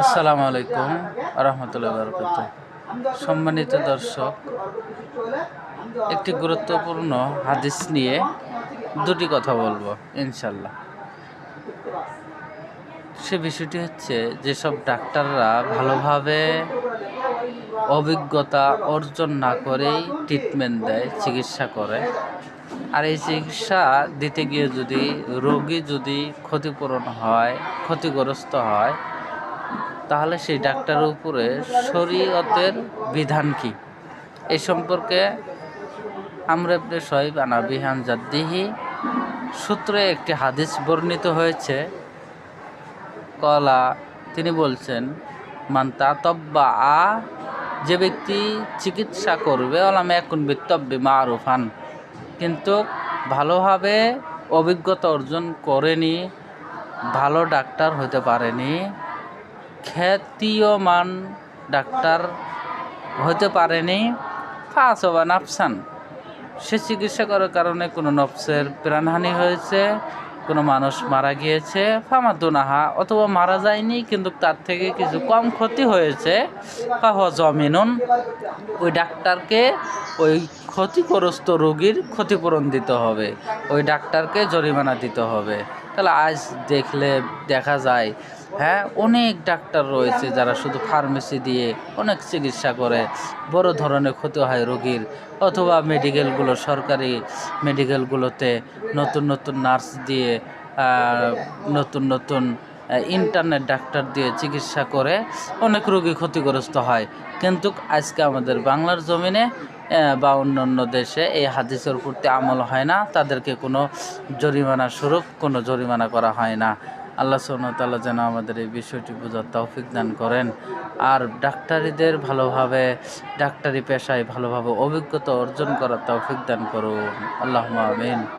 আসসালামু আলাইকুম রহমতুল্লাহ বরকত সম্মানিত দর্শক, একটি গুরুত্বপূর্ণ হাদিস নিয়ে দুটি কথা বলব ইনশাল্লাহ সে বিষয়টি হচ্ছে, যেসব ডাক্তাররা ভালোভাবে অভিজ্ঞতা অর্জন না করেই ট্রিটমেন্ট দেয়, চিকিৎসা করে, আর এই চিকিৎসা দিতে গিয়ে যদি রোগী যদি ক্ষতিপূরণ হয়, ক্ষতিগ্রস্ত হয় তাহলে সেই ডাক্তারের উপরে শরীয়তের বিধান কি? এ সম্পর্কে আমরা সহিব আনাবিহান জাদ্দিহি সূত্রে একটি হাদিস বর্ণিত হয়েছে। কলা, তিনি বলছেন, মান তাতব্বা আ যে ব্যক্তি চিকিৎসা করবে ওলাম এখন বিত্তব্যে মারুফান, কিন্তু ভালোভাবে অভিজ্ঞতা অর্জন করেনি, ভালো ডাক্তার হতে পারেনি। খ্যাতীয়মান ডাক্তার হতে পারেনি। ফাঁস বা নাফসান সে চিকিৎসা করার কারণে কোনো নফসের প্রাণহানি হয়েছে, কোনো মানুষ মারা গিয়েছে, ফামাদুনাহা, অথবা মারা যায়নি, কিন্তু তার থেকে কিছু কম ক্ষতি হয়েছে। ফাহ জমিনুন। ওই ডাক্তারকে ওই ক্ষতিগ্রস্ত রোগীর ক্ষতিপূরণ দিতে হবে। ওই ডাক্তারকে জরিমানা দিতে হবে। তাহলে আজ দেখলে দেখা যায় হ্যাঁ অনেক ডাক্তার রয়েছে যারা শুধু ফার্মেসি দিয়ে অনেক চিকিৎসা করে। বড় ধরনের ক্ষতি হয় রোগীর, অথবা মেডিকেলগুলো সরকারি মেডিকেলগুলোতে নতুন নতুন নার্স দিয়ে নতুন নতুন ইন্টারনেট ডাক্তার দিয়ে চিকিৎসা করে অনেক রোগী ক্ষতিগ্রস্ত হয়। কিন্তু আজকে আমাদের বাংলার জমিনে বা অন্যান্য দেশে এই হাদিসের প্রতি আমল হয় না। তাদেরকে কোনো জরিমানা স্বরূপ, কোনো জরিমানা করা হয় না। আল্লাহ তাআলা যেন আমাদের এই বিষয়টি বোঝার তৌফিক দান করেন। আর ডাক্তারিদের ভালোভাবে, ডাক্তারি পেশায় ভালোভাবে অভিজ্ঞতা অর্জন করার তৌফিক দান করুন। আল্লাহ আমিন।